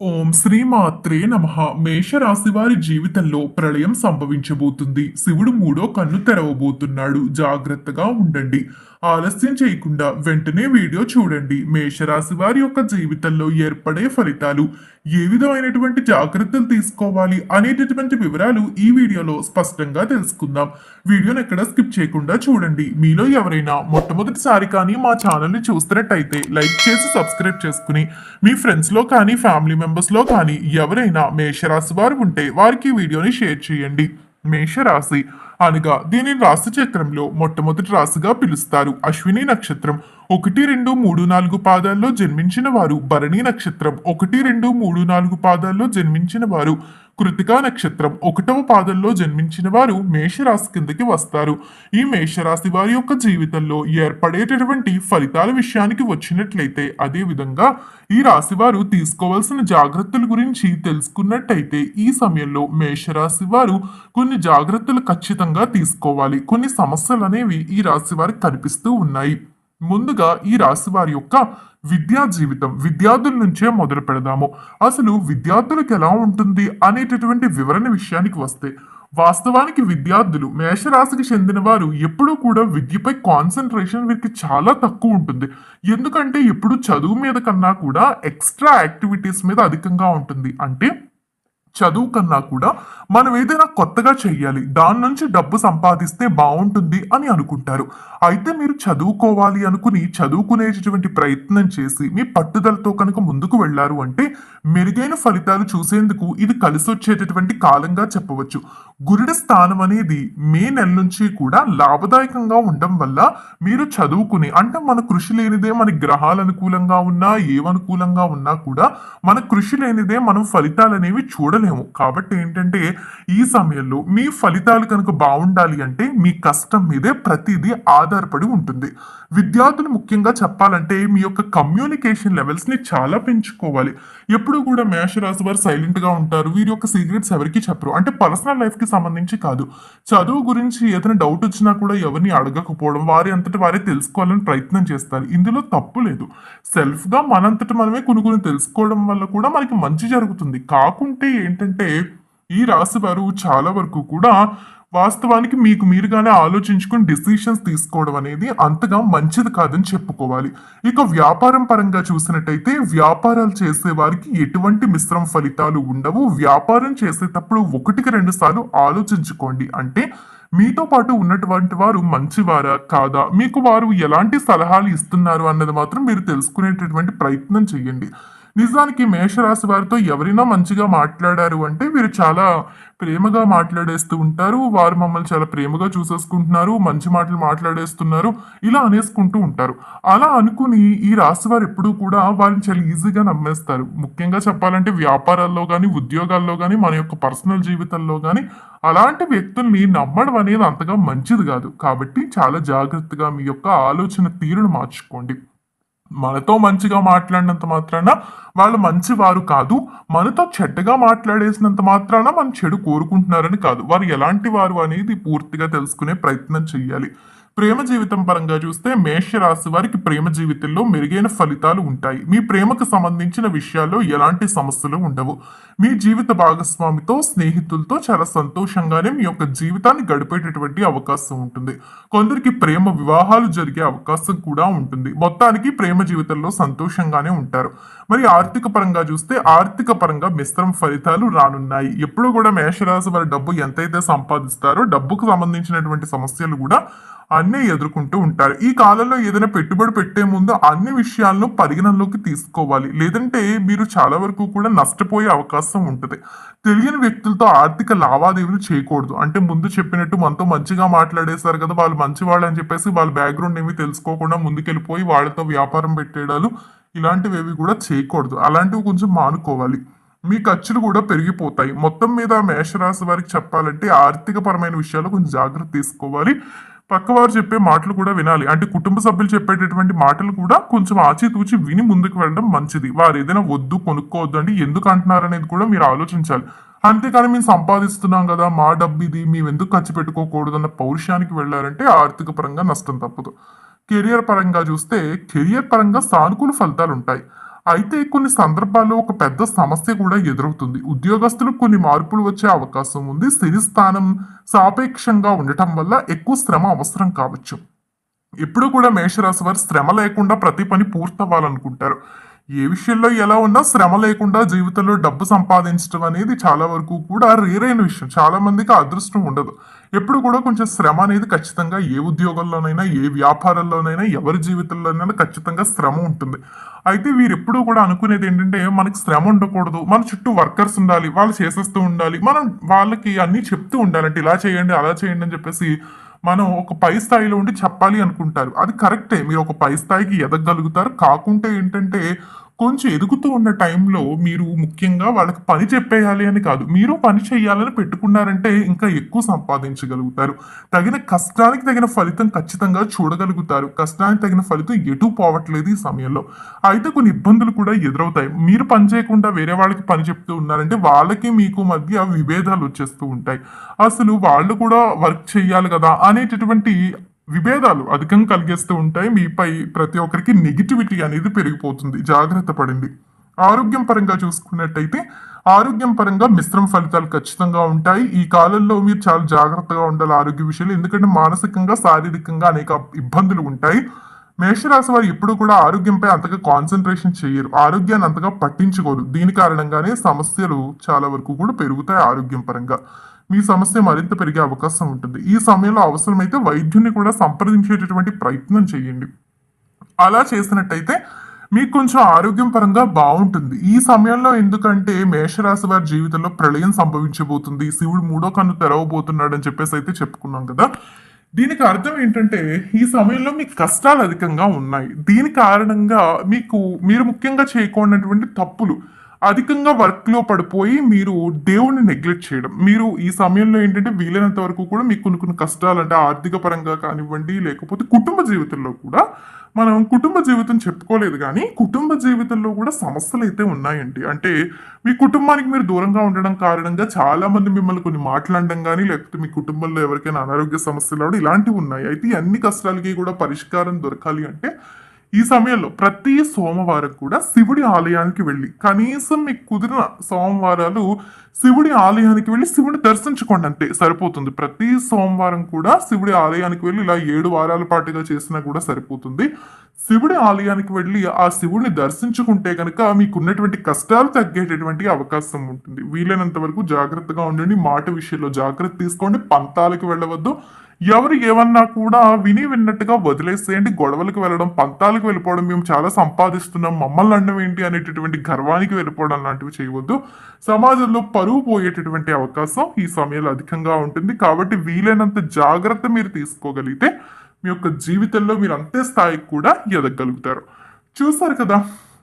ఓం శ్రీ మాత్రే నమ. మేషరాశి వారి జీవితంలో ప్రళయం సంభవించబోతుంది. శివుడు మూడో కన్ను తెరవబోతున్నాడు. జాగ్రత్తగా ఉండండి. ఆలస్యం చేయకుండా వెంటనే వీడియో చూడండి. మేషరాశి వారి యొక్క జీవితంలో ఏర్పడే ఫలితాలు ఏ విధమైనటువంటి జాగ్రత్తలు తీసుకోవాలి అనేటటువంటి వివరాలు ఈ వీడియోలో స్పష్టంగా తెలుసుకుందాం. వీడియోని ఎక్కడ స్కిప్ చేయకుండా చూడండి. మీలో ఎవరైనా మొట్టమొదటిసారి కానీ మా ఛానల్ని చూస్తున్నట్టయితే లైక్ చేసి సబ్స్క్రైబ్ చేసుకుని మీ ఫ్రెండ్స్లో కానీ ఫ్యామిలీ మెంబర్స్లో కానీ ఎవరైనా మేషరాశి వారు ఉంటే వారికి వీడియోని షేర్ చేయండి. మేషరాశి అనగా దీనిని రాశి చక్రంలో మొట్టమొదటి రాశిగా పిలుస్తారు. అశ్విని నక్షత్రం ఒకటి రెండు మూడు నాలుగు పాదాల్లో జన్మించిన వారు భరణి నక్షత్రం ఒకటి రెండు మూడు నాలుగు పాదాల్లో జన్మించిన వారు కృతికా నక్షత్రం ఒకటవ పాదంలో జన్మించిన వారు మేషరాశి కిందకి వస్తారు. ఈ మేషరాశి వారి యొక్క జీవితంలో ఏర్పడేటటువంటి ఫలితాల విషయానికి వచ్చినట్లయితే అదే విధంగా ఈ రాశి వారు తీసుకోవాల్సిన జాగ్రత్తల గురించి తెలుసుకున్నట్టయితే ఈ సమయంలో మేషరాశి వారు కొన్ని జాగ్రత్తలు ఖచ్చితంగా తీసుకోవాలి. కొన్ని సమస్యలు అనేవి ఈ రాశి వారికి కనిపిస్తూ ఉన్నాయి. ముందుగా ఈ రాశి వారి యొక్క విద్యా జీవితం విద్యార్థుల నుంచే మొదలు పెడదాము. అసలు విద్యార్థులకు ఎలా ఉంటుంది అనేటటువంటి వివరణ విషయానికి వస్తే వాస్తవానికి విద్యార్థులు మేషరాశికి చెందిన వారు ఎప్పుడూ కూడా విద్యపై కాన్సన్ట్రేషన్ వీరికి చాలా తక్కువ ఉంటుంది. ఎందుకంటే ఎప్పుడు చదువు మీద కన్నా కూడా ఎక్స్ట్రా యాక్టివిటీస్ మీద అధికంగా ఉంటుంది. అంటే చదువు కన్నా కూడా మనం ఏదైనా కొత్తగా చెయ్యాలి. దాని నుంచి డబ్బు సంపాదిస్తే బాగుంటుంది అని అనుకుంటారు. అయితే మీరు చదువుకోవాలి అనుకుని చదువుకునేటటువంటి ప్రయత్నం చేసి మీ పట్టుదలతో కనుక ముందుకు వెళ్ళారు అంటే మెరుగైన ఫలితాలు చూసేందుకు ఇది కలిసి వచ్చేటటువంటి కాలంగా చెప్పవచ్చు. గురుడి స్థానం అనేది మే నెల నుంచి కూడా లాభదాయకంగా ఉండడం వల్ల మీరు చదువుకుని అంటే మన కృషి లేనిదే మన గ్రహాలు అనుకూలంగా ఉన్నా ఏమనుకూలంగా ఉన్నా కూడా మన కృషి లేనిదే మనం ఫలితాలు అనేవి చేయలేము. కాబట్టి ఏంటంటే ఈ సమయంలో మీ ఫలితాలు కనుక బాగుండాలి అంటే మీ కష్టం మీదే ప్రతిదీ ఆధారపడి ఉంటుంది. విద్యార్థులు ముఖ్యంగా చెప్పాలంటే మీ యొక్క కమ్యూనికేషన్ లెవెల్స్ని చాలా పెంచుకోవాలి. ఎప్పుడు కూడా మేషరాశి వారు సైలెంట్గా ఉంటారు. వీరి యొక్క సీక్రెట్స్ ఎవరికి చెప్పరు. అంటే పర్సనల్ లైఫ్కి సంబంధించి కాదు. చదువు గురించి ఏదైనా డౌట్ వచ్చినా కూడా ఎవరిని అడగకపోవడం వారి అంతటి వారే తెలుసుకోవాలని ప్రయత్నం చేస్తారు. ఇందులో తప్పు లేదు. సెల్ఫ్గా మనంతటి మనమే కొన్ని కొన్ని తెలుసుకోవడం వల్ల కూడా మనకి మంచి జరుగుతుంది. కాకుంటే ఏంటంటే ఈ రాశి వారు చాలా వరకు కూడా వాస్తవానికి మీకు మీరుగానే ఆలోచించుకుని డిసిషన్స్ తీసుకోవడం అనేది అంతగా మంచిది కాదని చెప్పుకోవాలి. ఇక వ్యాపారం పరంగా చూసినట్టయితే వ్యాపారాలు చేసే వారికి ఎటువంటి మిశ్రమ ఫలితాలు ఉండవు. వ్యాపారం చేసేటప్పుడు ఒకటికి రెండు సార్లు ఆలోచించుకోండి. అంటే మీతో పాటు ఉన్నటువంటి వారు మంచివారా కాదా? మీకు వారు ఎలాంటి సలహాలు ఇస్తున్నారు అన్నది మాత్రం మీరు తెలుసుకునేటటువంటి ప్రయత్నం చేయండి. నిజానికి మేషరాశి వారితో ఎవరైనా మంచిగా మాట్లాడారు అంటే వీరు చాలా ప్రేమగా మాట్లాడేస్తూ ఉంటారు. వారు మమ్మల్ని చాలా ప్రేమగా చూసేసుకుంటున్నారు. మంచి మాటలు మాట్లాడేస్తున్నారు. ఇలా అనేసుకుంటూ ఉంటారు. అలా అనుకుని ఈ రాశి వారు ఎప్పుడూ కూడా వారిని చాలా ఈజీగా నమ్మేస్తారు. ముఖ్యంగా చెప్పాలంటే వ్యాపారాల్లో కానీ ఉద్యోగాల్లో కానీ మన యొక్క పర్సనల్ జీవితంలో కానీ అలాంటి వ్యక్తుల్ని నమ్మడం అనేది అంతగా మంచిది కాదు. కాబట్టి చాలా జాగ్రత్తగా మీ యొక్క ఆలోచన తీరును మార్చుకోండి. మనతో మంచిగా మాట్లాడినంత మాత్రాన వాళ్ళు మంచివారు కాదు మనతో చెడ్డగా మాట్లాడేసినంత మాత్రాన మనం చెడు కోరుకుంటున్నారని కాదు. వారు ఎలాంటి వారు అనేది పూర్తిగా తెలుసుకునే ప్రయత్నం చేయాలి ప్రేమ జీవితం పరంగా చూస్తే మేషరాశి వారికి ప్రేమ జీవితంలో మెరుగైన ఫలితాలు ఉంటాయి. మీ ప్రేమకు సంబంధించిన విషయాల్లో ఎలాంటి సమస్యలు ఉండవు. మీ జీవిత భాగస్వామితో స్నేహితులతో చాలా సంతోషంగానే మీ యొక్క జీవితాన్ని గడిపేటటువంటి అవకాశం ఉంటుంది. కొందరికి ప్రేమ వివాహాలు జరిగే అవకాశం కూడా ఉంటుంది. మొత్తానికి ప్రేమ జీవితంలో సంతోషంగానే ఉంటారు. మరి ఆర్థిక పరంగా చూస్తే ఆర్థిక పరంగా మిశ్రమ ఫలితాలు రానున్నాయి. ఎప్పుడు కూడా మేషరాశి వారి డబ్బు ఎంతైతే సంపాదిస్తారో డబ్బుకు సంబంధించినటువంటి సమస్యలు కూడా అన్నీ ఎదుర్కొంటూ ఉంటారు. ఈ కాలంలో ఏదైనా పెట్టుబడి పెట్టే ముందు అన్ని విషయాలను పరిగణనలోకి తీసుకోవాలి. లేదంటే మీరు చాలా వరకు కూడా నష్టపోయే అవకాశం ఉంటుంది. తెలియని వ్యక్తులతో ఆర్థిక లావాదేవీలు చేయకూడదు. అంటే ముందు చెప్పినట్టు మనతో మంచిగా మాట్లాడేశారు కదా వాళ్ళు మంచి వాళ్ళు అని చెప్పేసి వాళ్ళ బ్యాక్గ్రౌండ్ ఏమీ తెలుసుకోకుండా ముందుకెళ్ళిపోయి వాళ్ళతో వ్యాపారం పెట్టేయడాలు ఇలాంటివి ఏవి కూడా చేయకూడదు. అలాంటివి కొంచెం మానుకోవాలి. మీ ఖర్చులు కూడా పెరిగిపోతాయి. మొత్తం మీద మేషరాశి వారికి చెప్పాలంటే ఆర్థిక పరమైన కొంచెం జాగ్రత్త తీసుకోవాలి. పక్కవారు చెప్పే మాటలు కూడా వినాలి. అంటే కుటుంబ సభ్యులు చెప్పేటటువంటి మాటలు కూడా కొంచెం ఆచితూచి విని ముందుకు వెళ్ళడం మంచిది. వారు ఏదైనా వద్దు కొనుక్కోవద్దు అంటే ఎందుకు అంటున్నారు అనేది కూడా మీరు ఆలోచించాలి. అంతేకాని మేము సంపాదిస్తున్నాం కదా మా డబ్బు ఇది మేము ఎందుకు ఖర్చు పెట్టుకోకూడదు అన్న పౌరుషానికి వెళ్ళారంటే ఆర్థిక పరంగా నష్టం తప్పదు. కెరియర్ పరంగా చూస్తే కెరియర్ పరంగా సానుకూల ఫలితాలు ఉంటాయి అయితే కొన్ని సందర్భాల్లో ఒక పెద్ద సమస్య కూడా ఎదురవుతుంది. ఉద్యోగస్తులకు కొన్ని మార్పులు వచ్చే అవకాశం ఉంది. స్థిర స్థానం సాపేక్షంగా ఉండటం వల్ల ఎక్కువ శ్రమ అవసరం కావచ్చు. ఎప్పుడు కూడా మేషరాశి వారు శ్రమ లేకుండా ప్రతి పని పూర్తవ్వాలనుకుంటారు. ఏ విషయంలో ఎలా ఉన్నా శ్రమ లేకుండా జీవితంలో డబ్బు సంపాదించడం అనేది చాలా వరకు కూడా రేరైన విషయం. చాలా మందికి అదృష్టం ఉండదు. ఎప్పుడు కూడా కొంచెం శ్రమ అనేది ఖచ్చితంగా ఏ ఉద్యోగంలోనైనా ఏ వ్యాపారంలోనైనా ఎవరి జీవితంలోనైనా ఖచ్చితంగా శ్రమ ఉంటుంది. అయితే వీరు ఎప్పుడూ కూడా అనుకునేది ఏంటంటే మనకి శ్రమ ఉండకూడదు. మన చుట్టూ వర్కర్స్ ఉండాలి. వాళ్ళు చేసేస్తూ ఉండాలి. మనం వాళ్ళకి అన్నీ చెప్తూ ఉండాలంటే ఇలా చేయండి అలా చేయండి అని చెప్పేసి మనం ఒక పై స్థాయిలో ఉండి చెప్పాలి అనుకుంటారు. అది కరెక్టే. మీరు ఒక పై స్థాయికి ఎదగలుగుతారు కాకుంటే ఏంటంటే కొంచెం ఎదుగుతూ ఉన్న టైంలో మీరు ముఖ్యంగా వాళ్ళకి పని చెప్పేయాలి అని కాదు మీరు పని చేయాలని పెట్టుకున్నారంటే ఇంకా ఎక్కువ సంపాదించగలుగుతారు. తగిన కష్టానికి తగిన ఫలితం ఖచ్చితంగా చూడగలుగుతారు. కష్టానికి తగిన ఫలితం ఎటు పోవట్లేదు ఈ సమయంలో. అయితే కొన్ని ఇబ్బందులు కూడా ఎదురవుతాయి. మీరు పని చేయకుండా వేరే వాళ్ళకి పని చెప్తూ ఉన్నారంటే వాళ్ళకి మీకు మధ్య విభేదాలు వచ్చేస్తూ ఉంటాయి. అసలు వాళ్ళు కూడా వర్క్ చేయాలి కదా అనేటటువంటి విభేదాలు అధికంగా కలిగేస్తూ ఉంటాయి. మీపై ప్రతి ఒక్కరికి నెగిటివిటీ అనేది పెరిగిపోతుంది. జాగ్రత్త పడండి. ఆరోగ్యం పరంగా చూసుకున్నట్టయితే ఆరోగ్యం పరంగా మిశ్రమ ఫలితాలు ఖచ్చితంగా ఉంటాయి. ఈ కాలంలో మీరు చాలా జాగ్రత్తగా ఉండాలి ఆరోగ్య విషయాలు. ఎందుకంటే మానసికంగా శారీరకంగా అనేక ఇబ్బందులు ఉంటాయి. మేషరాశి వారు ఎప్పుడు కూడా ఆరోగ్యంపై అంతగా కాన్సన్ట్రేషన్ చేయరు. ఆరోగ్యాన్ని అంతగా పట్టించుకోరు. దీని కారణంగానే సమస్యలు చాలా వరకు కూడా పెరుగుతాయి ఆరోగ్యం పరంగా. మీ సమస్య మరింత పెరిగే అవకాశం ఉంటుంది. ఈ సమయంలో అవసరమైతే వైద్యుని కూడా సంప్రదించేటటువంటి ప్రయత్నం చేయండి. అలా చేసినట్టయితే మీకు కొంచెం ఆరోగ్యం పరంగా బాగుంటుంది. ఈ సమయంలో ఎందుకంటే మేషరాశి వారి జీవితంలో ప్రళయం సంభవించబోతుంది. శివుడు మూడో కన్ను తెరవబోతున్నాడు అని చెప్పేసి అయితే చెప్పుకున్నాం కదా. దీనికి అర్థం ఏంటంటే ఈ సమయంలో మీకు కష్టాలు అధికంగా ఉన్నాయి. దీని కారణంగా మీకు మీరు ముఖ్యంగా చేయకూడనటువంటి తప్పులు అధికంగా వర్క్లో పడిపోయి మీరు దేవుణ్ణి నెగ్లెక్ట్ చేయడం. మీరు ఈ సమయంలో ఏంటంటే వీలైనంత వరకు కూడా మీకు కొన్ని కొన్ని కష్టాలు అంటే ఆర్థిక పరంగా కానివ్వండి లేకపోతే కుటుంబ జీవితంలో కూడా మనం కుటుంబ జీవితం చెప్పుకోలేదు కానీ కుటుంబ జీవితంలో కూడా సమస్యలు అయితే ఉన్నాయండి. అంటే మీ కుటుంబానికి మీరు దూరంగా ఉండడం కారణంగా చాలా మంది మిమ్మల్ని కొన్ని మాట్లాడడం కానీ లేకపోతే మీ కుటుంబంలో ఎవరికైనా అనారోగ్య సమస్యలు రావడం ఇలాంటివి ఉన్నాయి. అయితే అన్ని కష్టాలకి కూడా పరిష్కారం దొరకాలి అంటే ఈ సమయంలో ప్రతి సోమవారం కూడా శివుడి ఆలయానికి వెళ్ళి కనీసం మీకు కుదిరిన సోమవారాలు శివుడి ఆలయానికి వెళ్ళి శివుడిని దర్శించుకోండి అంతే సరిపోతుంది. ప్రతి సోమవారం కూడా శివుడి ఆలయానికి వెళ్ళి ఇలా ఏడు వారాల పాటుగా చేసినా కూడా సరిపోతుంది. శివుడి ఆలయానికి వెళ్ళి ఆ శివుడిని దర్శించుకుంటే కనుక మీకున్నటువంటి కష్టాలు తగ్గేటటువంటి అవకాశం ఉంటుంది. వీలైనంత వరకు జాగ్రత్తగా ఉండండి. మాట విషయంలో జాగ్రత్త తీసుకోండి. పంతాలకు వెళ్ళవద్దు. ఎవరు ఏమన్నా కూడా విని విన్నట్టుగా వదిలేసేయండి. గొడవలకు వెళ్ళడం పంతాలకు వెళ్ళిపోవడం మేము చాలా సంపాదిస్తున్నాం. మమ్మల్ని అనడం ఏంటి అనేటటువంటి గర్వానికి వెళ్ళిపోవడం లాంటివి చేయవద్దు. సమాజంలో పరువు పోయేటటువంటి అవకాశం ఈ సమయంలో అధికంగా ఉంటుంది. కాబట్టి వీలైనంత జాగ్రత్త మీరు తీసుకోగలిగితే మీ యొక్క జీవితంలో మీరు అంతే స్థాయికి కూడా ఎదగలుగుతారు. చూసారు కదా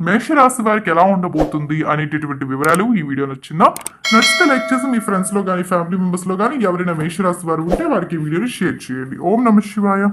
మేషరాశి వారికి ఎలా ఉండబోతుంది అనేటటువంటి వివరాలు ఈ వీడియో నచ్చిందా? నచ్చితే లైక్ చేసి మీ ఫ్రెండ్స్లో కానీ ఫ్యామిలీ మెంబర్స్లో కానీ ఎవరైనా మేషరాశి వారు ఉంటే వారికి ఈ వీడియోని షేర్ చేయండి. ఓం నమ శివాయ.